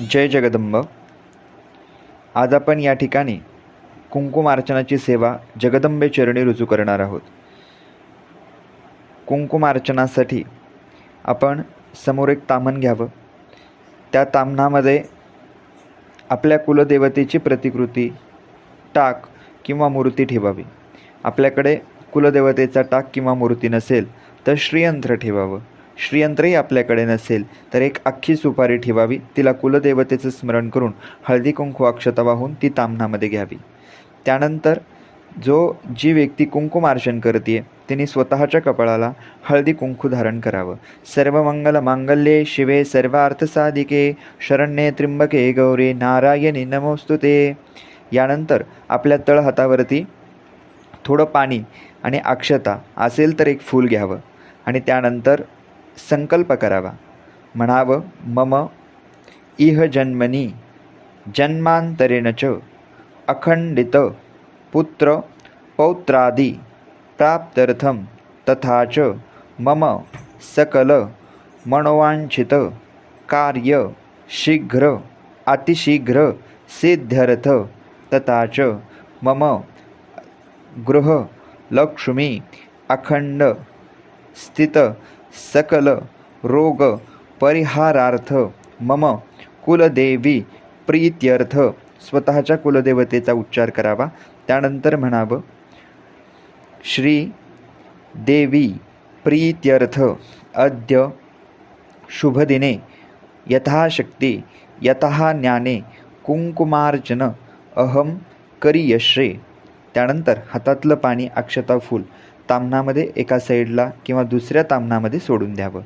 जय जगदंब. आज आपण या ठिकाणी कुंकुमार्चनाची सेवा जगदंबे चरणी रुजू करणार आहोत. कुंकुमार्चनासाठी आपण समोर एक तामण घ्यावं. त्या तामणामध्ये आपल्या कुलदेवतेची प्रतिकृती टाक किंवा मूर्ती ठेवावी. आपल्याकडे कुलदेवतेचा टाक किंवा मूर्ती नसेल तर श्रीयंत्र ठेवावं. श्रीयंत्रही आपल्याकडे नसेल तर एक अख्खी सुपारी ठेवावी तिला कुलदेवतेचं स्मरण करून हळदी कुंकू अक्षता वाहून ती तामणामध्ये घ्यावी. त्यानंतर जो जी व्यक्ती कुंकुमार्चन करते तिने स्वतःच्या कपाळाला हळदी कुंकू धारण करावं. सर्व मंगल मांगल्ये शिवे सर्वार्थ साधिके शरण्ये त्रिंबके गौरे नारायणी नमोस्तुते यानंतर आपल्या तळहातावरती थोडं पाणी आणि अक्षता असेल तर एक फूल घ्यावं. आणि त्यानंतर संकल्प करावा. म्हणावं मम इह जन्मनी जन्मांतरेण च अखंडित पुत्र पौत्रादि प्राप्त्यर्थं तथा च मम सकल मनोवांछित कार्य शीघ्र अतिशीघ्र सिद्ध्यर्थ तथा च मम गृह लक्ष्मी अखंड स्थित सकल रोग परिहारार्थ मम कुलदेवी प्रीत्यर्थ. स्वतःच्या कुलदेवतेचा उच्चार करावा. त्यानंतर म्हणावं श्री देवी प्रीत्यर्थ अद्य शुभदिने यथाशक्ती यथा ज्ञाने कुंकुमार्चन अहम करियश्रे. त्यानंतर हातातलं पाणी अक्षता फूल. तामणामध्ये एका साईडला किंवा दुसऱ्या तामणामध्ये सोडून द्यावं.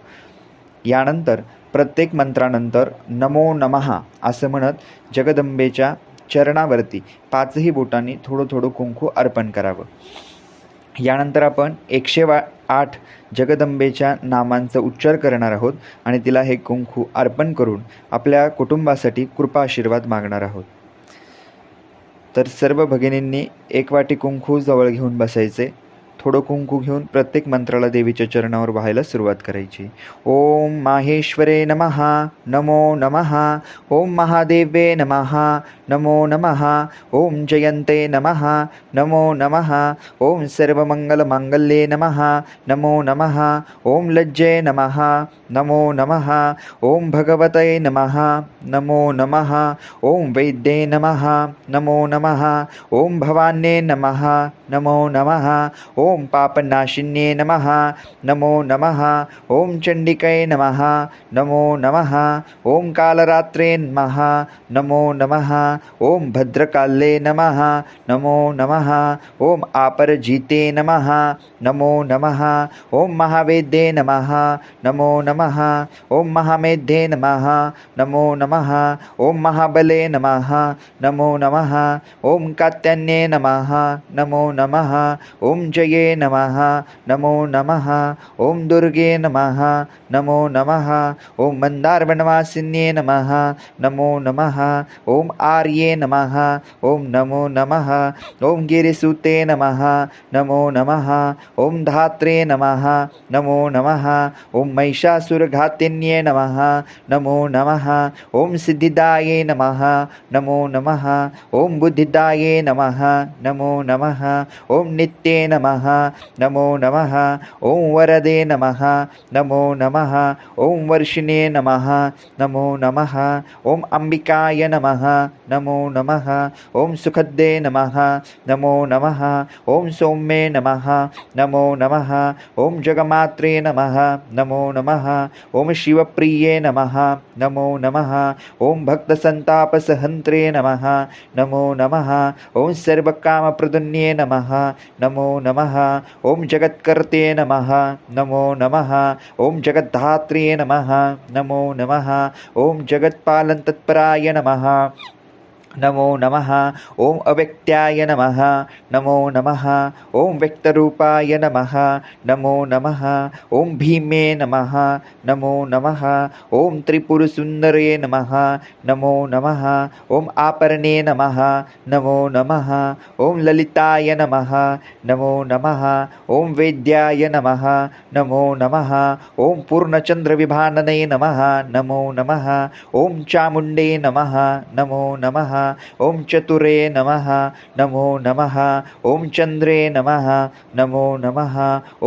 यानंतर प्रत्येक मंत्रानंतर नमो नमहा असं म्हणत जगदंबेच्या चरणावरती पाचही बोटांनी थोडं थोडं कुंकू अर्पण करावं. यानंतर आपण एकशे वा आठ जगदंबेच्या नामांचा उच्चार करणार आहोत आणि तिला हे कुंकू अर्पण करून आपल्या कुटुंबासाठी कृपा आशीर्वाद मागणार आहोत. तर सर्व भगिनींनी एक वाटी कुंकू जवळ घेऊन बसायचे. थोडं कुंकू घेऊन प्रत्येक मंत्राला देवीच्या चरणावर व्हायला सुरुवात करायची. ओम माहेश्वरे नमः नमो नमः ओम महादेवे नमः नमो नमः ओम जयन्ते नमः नमो नमः ओम सर्वमङ्गलमाङ्गल्ये नमः नमो नमः ओम लज्जे नमः नमो नमः ओम भगवते नमः नमो नमः ओम वैद्ये नमः नमो नमः ओम भवान्ये नमः नमो नमः ओम पापनाशिन्ये नमः। नमो नमः। ओम चण्डिकै नमः। नमो नमः। ओम कालरात्रे नमः। नमो नमः। ओम भद्रकाले नमः। नमो नमः। ओम आपरजिते नमः। नमो नमः। ओम महावेद्ये नमः। नमो नमः। ओम महामेध्ये नमः। नमो नमः। ओम महाबले नमः। नमो नमः। ओम कात्यान्ये नमः। नमो नमः। ओम जये नमः नमो नमः ॐ दुर्गे नमः नमो नमः ॐ मन्दारवनवासिन्ये नमः नमो नमः ॐ आर्ये नमः ॐ नमो नमः ॐ गिरिसुते नमः नमो नमः ॐ धात्रे नमः नमो नमः ॐ महिषासुरघातिन्ये नमः नमो नमः ॐ सिद्धिदाये नमः नमो नमः ॐ बुद्धिदाये नमः नमो नमः ॐ नित्ये नमः नमो नमः ॐ वरदे नमः नमो नमः ॐ वर्षिणे नमः नमो नमः ॐ अम्बिकाय नमः नमो नमः ॐ सुखदे नमः नमो नमः ॐ सौम्ये नमः नमो नमः ॐ जगमात्रे नमः नमो नमः ॐ शिवप्रिये नमः नमो नमः ॐ भक्तसन्तापसहन्त्रे नमः नमो नमः ॐ सर्वकामप्रदन्ये नमः नमो नमः ओम जगत्कर्ते नमः। नमो नमः। ओम जगद्धात्रे नमः। नमो नमः। ओम जगत्पालनतत्पराय नमः नमो नमः ॐ अव्यक्त्याय नमः नमो नमः ॐ व्यक्तरूपाय नमः नमो नमः ॐ भीमे नमः नमो नमः ॐ त्रिपुरसुन्दरे नमः नमो नमः ॐ आपरणे नमः नमो नमः ॐ ललिताय नमः नमो नमः ॐ वेद्याय नमः नमो नमः ॐ पूर्णचन्द्रविभानने नमः नमो नमः ॐ चामुण्डे नमः नमो नमः ॐ चतुरे नमः नमो नमः ॐ चन्द्रे नमः नमो नमः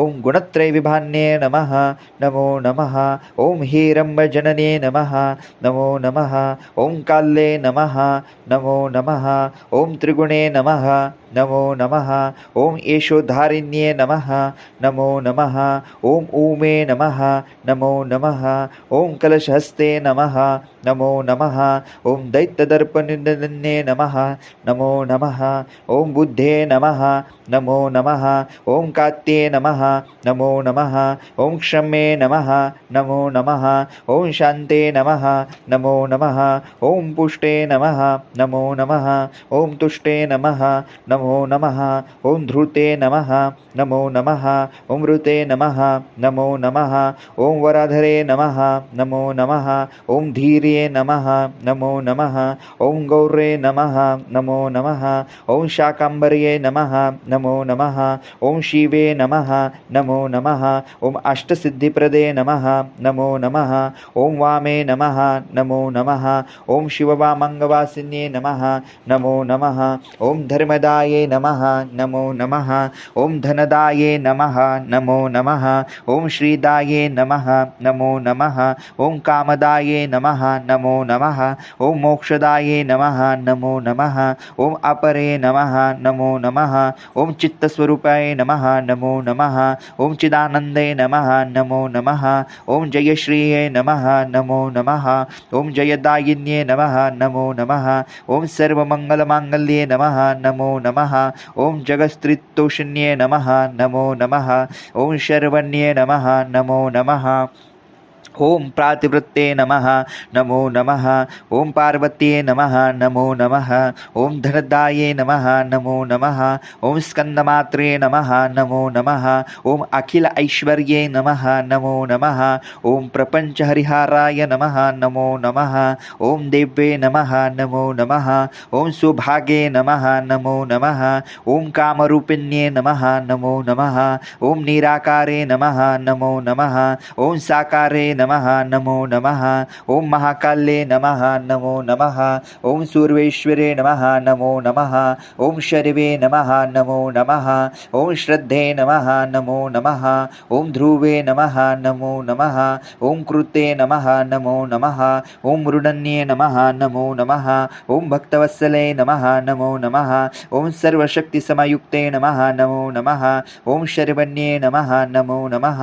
ॐ गुणत्रयविभान्ये नमः नमो नमः ॐ हीरम्बजनने नमः नमो नमः ॐ काल्ये नमः नमो नमः ॐ त्रिगुणे नमः नमो नमः ॐ यशोधारिण्ये नमः नमो नमः ॐ ऊमे नमः नमो नमः ॐ कलशहस्ते नमः नमो नमः ॐ दैत्यदर्पनिन्दन्ये नमः नमो नमः ॐ बुद्धे नमः नमो नमः ॐ कात्ये नमः नमो नमः ॐ क्षम्ये नमः नमो नमः ॐ शान्ते नमः नमो नमः ॐ पुष्टे नमः नमो नमः ॐ तुष्टे नमः नमो नमः ॐ धृते नमः नमो नमः ॐ ऋते नमः नमो नमः ॐ वराधरे नमः नमो नमः ॐ धीर्ये नमः नमो नमः ॐ गौरे नमः नमो नमः ॐ शाकाम्बर्ये नमः नमो नमः ॐ शिवे नमः नमो नमः ॐ अष्टसिद्धिप्रदे नमः नमो नमः ॐ वामे नमः नमो नमः ॐ शिववामङ्गवासिन्ये नमः नमो नमः ॐ धर्मदाये नमः नमो नमः ॐ धनदाये नमः नमो नमः ॐ श्रीदाये नमः नमो नमः ॐ कामदाये नमः नमो नमः ॐ मोक्षदाये नमः नमो नमः ओम अपरे नमः नमो नमः ॐ चित्तस्वरूपाय नमः नमो नमः ॐ चिदानन्दे नमः नमो नमः ॐ जयश्रिये नमः नमो नमः ॐ जयदायिन्ये नमः नमो नमः ॐ सर्वमङ्गलमाङ्गल्ये नमः नमो नमः ॐ जगस्त्रितोषिण्ये नमः नमो नमः ॐ शर्वण्ये नमः नमो नमः। ॐ प्रातिवृत्ते नमः नमो नमः ॐ पार्वत्ये नमः नमो नमः ॐ धनदाये नमः नमो नमः ॐ स्कन्दमात्रे नमः नमो नमः ॐ अखिल ऐश्वर्ये नमः नमो नमः ॐ प्रपञ्चहरिहाराय नमः नमो नमः ओम देव्ये नमः नमो नमः ॐ सुभागे नमः नमो नमः ओम कामरूपिण्ये नमः नमो नमः ॐ निराकारे नमः नमो नमः ओम साकारे नमः नमो नमः ॐ महाकाल्ये नमः नमो नमः ॐ सूर्वेश्वरे नमः नमो नमः ॐ शर्वे नमः नमो नमः ॐ श्रद्धे नमः नमो नमः ॐ ध्रुवे नमः नमो नमः ॐ कृते नमः नमो नमः ॐ मृडन्ये नमः नमो नमः ॐ भक्तवत्सले नमः नमो नमः ॐ सर्वशक्तिसमयुक्ते नमः नमो नमः ॐ शर्वण्ये नमः नमो नमः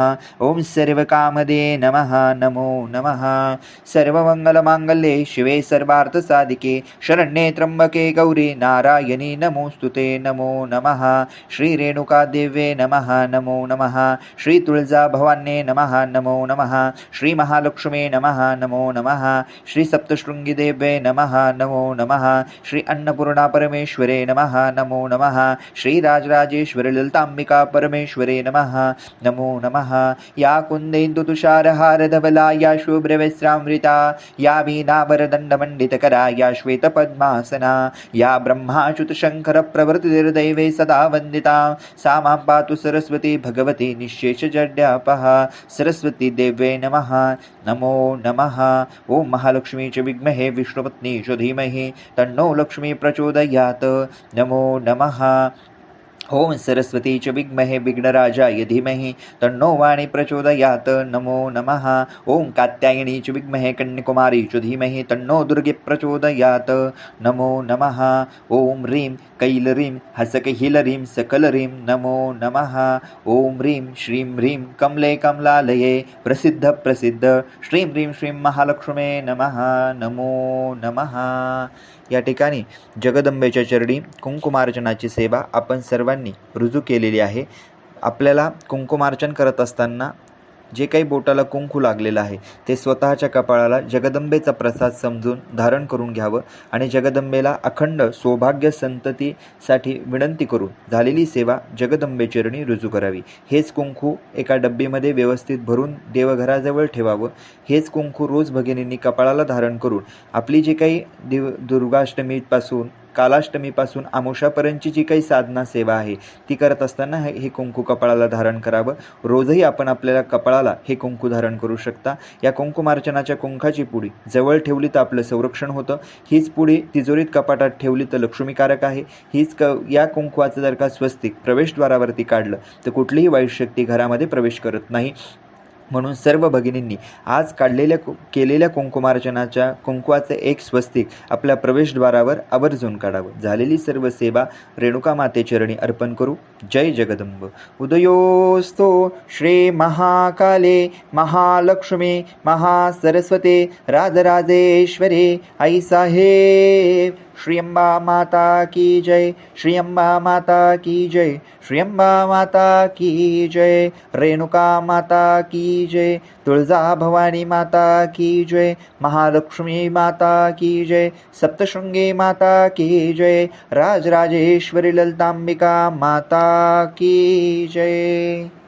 ॐ सर्वकामदे नमः नमो नमः. सर्वमङ्गलमाङ्गल्ये शिवे सर्वार्थसाधिके शरण्ये त्र्यम्बके गौरी नारायणी नमोऽस्तु ते नमो नमः. श्रीरेणुकादेव्ये नमः नमो नमः. श्रीतुळजाभवान्ये नमः नमो नमः. श्रीमहालक्ष्मे नमः नमो नमः. श्रीसप्तशृङ्गिदेव्ये नमः नमो नमः. श्री अन्नपूर्णापरमेश्वरे नमः नमो नमः. श्रीराजराजेश्वरललिताम्बिकापरमेश्वरे नमः नमो नमः. या कुन्देन्दुतुषारहारधवला या शुभ्रविश्रामृता या वीणावरदण्डमण्डितकरा या श्वेतपद्मासना या ब्रह्माच्युतशङ्करप्रवृतिर्दैवे सदा वन्दिता। सा मां पातु सरस्वती भगवती निःशेषजड्यापः। सरस्वती देव्ये नमः। नमो नमः। ॐ महालक्ष्मी च विद्महे विष्णुपत्नी च धीमहि। तन्नो लक्ष्मी प्रचोदयात्। नमो नमः। ओम सरस्वती च विद्महे विघ्नराजाय धीमहि तन्नो वाणी प्रचोदयात् नमो नमः। ॐ कात्यायणी च विद्महे कन्याकुमारी च धीमहि तन्नो दुर्गे प्रचोदयात् नमो नमः। ॐ ह्रीं कैलरीं हसकहिलरीं सकलरीं नमो नमः। ॐ ह्रीं श्रीं ह्रीं कमले कमलालये प्रसिद्धप्रसिद्ध श्रीं ह्रीं श्रीं महालक्ष्मे नमः। नमो नमः। या ठिकाणी जगदंबेच्या चरणी कुंकुमार्चनाची सेवा आपण सर्वांनी रुजू केलेली आहे. आपल्याला कुंकुमार्चन करत असताना जे काही बोटाला कुंकू लागलेलं आहे ते स्वतःच्या कपाळाला जगदंबेचा प्रसाद समजून धारण करून घ्यावं आणि जगदंबेला अखंड सौभाग्य संततीसाठी विनंती करून झालेली सेवा जगदंबेचरणी रुजू करावी. हेच कुंकू एका डब्बीमध्ये व्यवस्थित भरून देवघराजवळ ठेवावं. हेच कुंकू रोज भगिनींनी कपाळाला धारण करून आपली जी काही दिव दुर्गाष्टमीपासून कालाष्टमीपासून आमोशापर्यंतची जी काही साधना सेवा आहे ती करत असताना हे हे कुंकू कपाळाला धारण करावं. रोजही आपण आपल्याला कपाळाला हे कुंकू धारण करू शकता. या कुंकुमार्चनाच्या कुंकाची पुडी जवळ ठेवली तर आपलं संरक्षण होतं. हीच पुडी तिजोरीत कपाटात ठेवली तर लक्ष्मीकारक आहे. हीच क या कुंकवाचं जर का स्वस्तिक प्रवेशद्वारावरती काढलं तर कुठलीही वाईट शक्ती घरामध्ये प्रवेश करत नाही. म्हणून सर्व भगिनींनी आज काढलेल्या कु केलेल्या कुंकुमार्चनाच्या कुंकवाचे एक स्वस्तिक आपल्या प्रवेशद्वारावर आवर्जून काढावं. झालेली सर्व सेवा रेणुका माते चरणी अर्पण करू. जय जगदंब. उदयोस्तो श्री महाकाले महालक्ष्मी महासरस्वते राजराजेश्वरे आई साहेब. श्री अंबा माता की जय. श्री अंबा माता की जय. श्री अंबा माता की जय. रेणुका माता की की जय। तुळजा भवानी माता की जय। महालक्ष्मी माता की जय। सप्तशृंगी माता की जय। राजराजेश्वरी ललितांबिका माता की जय।